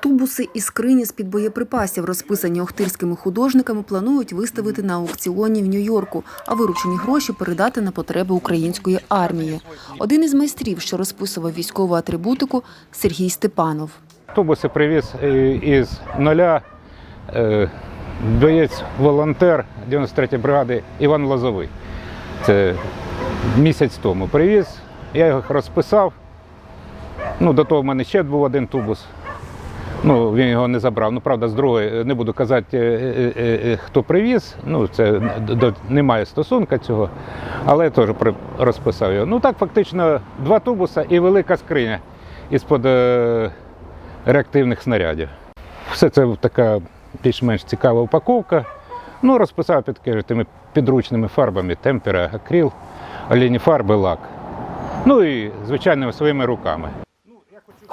Тубуси і скрині з-під боєприпасів, розписані охтирськими художниками, планують виставити на аукціоні в Нью-Йорку, а виручені гроші передати на потреби української армії. Один із майстрів, що розписував військову атрибутику, Сергій Степанов. Автобуси привіз е, із нуля е, боєць волонтер 93-ї бригади Іван Лозовий. Це місяць тому привіз. Я його розписав. Ну, до того в мене ще був один тубус. Ну, він його не забрав. Ну, правда, з другої не буду казати, е, е, е, хто привіз. Ну, це немає стосунка цього, але теж розписав його. Ну так, фактично, два тубуса і велика скриня із-под е, реактивних снарядів. Все це така більш-менш цікава упаковка. Ну, розписав під тими підручними фарбами, темпера, акрил, олійні фарби, лак. Ну і звичайно своїми руками.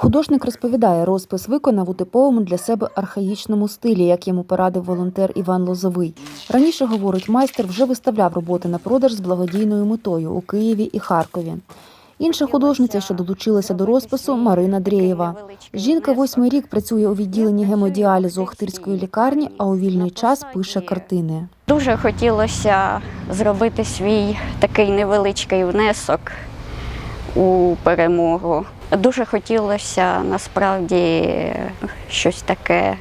Художник розповідає, розпис виконав у типовому для себе архаїчному стилі, як йому порадив волонтер Іван Лозовий. Раніше, говорить майстер, вже виставляв роботи на продаж з благодійною метою у Києві і Харкові. Інша художниця, що долучилася до розпису, Марина Дрєєва. Жінка восьмий рік працює у відділенні гемодіалізу Охтирської лікарні, а у вільний час пише картини. Дуже хотілося зробити свій такий невеличкий внесок у перемогу. Дуже хотілося насправді щось таке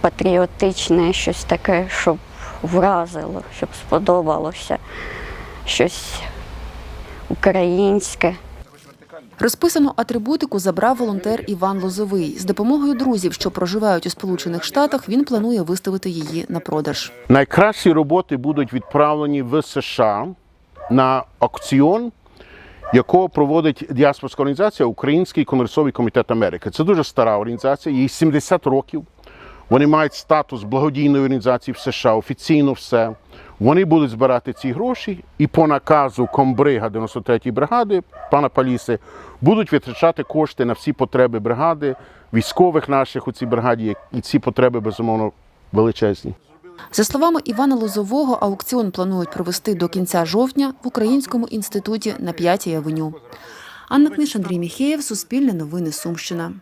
патріотичне, щось таке, щоб вразило, щоб сподобалося, щось українське. Розписану атрибутику забрав волонтер Іван Лозовий. З допомогою друзів, що проживають у Сполучених Штатах, він планує виставити її на продаж. Найкращі роботи будуть відправлені в США на аукціон, якого проводить діаспорська організація Український конгресовий комітет Америки. Це дуже стара організація, їй 70 років. Вони мають статус благодійної організації в США, офіційно все. Вони будуть збирати ці гроші і по наказу комбрига 93-ї бригади пана Паліси будуть витрачати кошти на всі потреби бригади, військових наших у цій бригаді, і ці потреби безумовно величезні. За словами Івана Лозового, аукціон планують провести до кінця жовтня в Українському інституті на 5-й авеню. Анна Книж, Андрій Міхеєв, Суспільне новини Сумщина.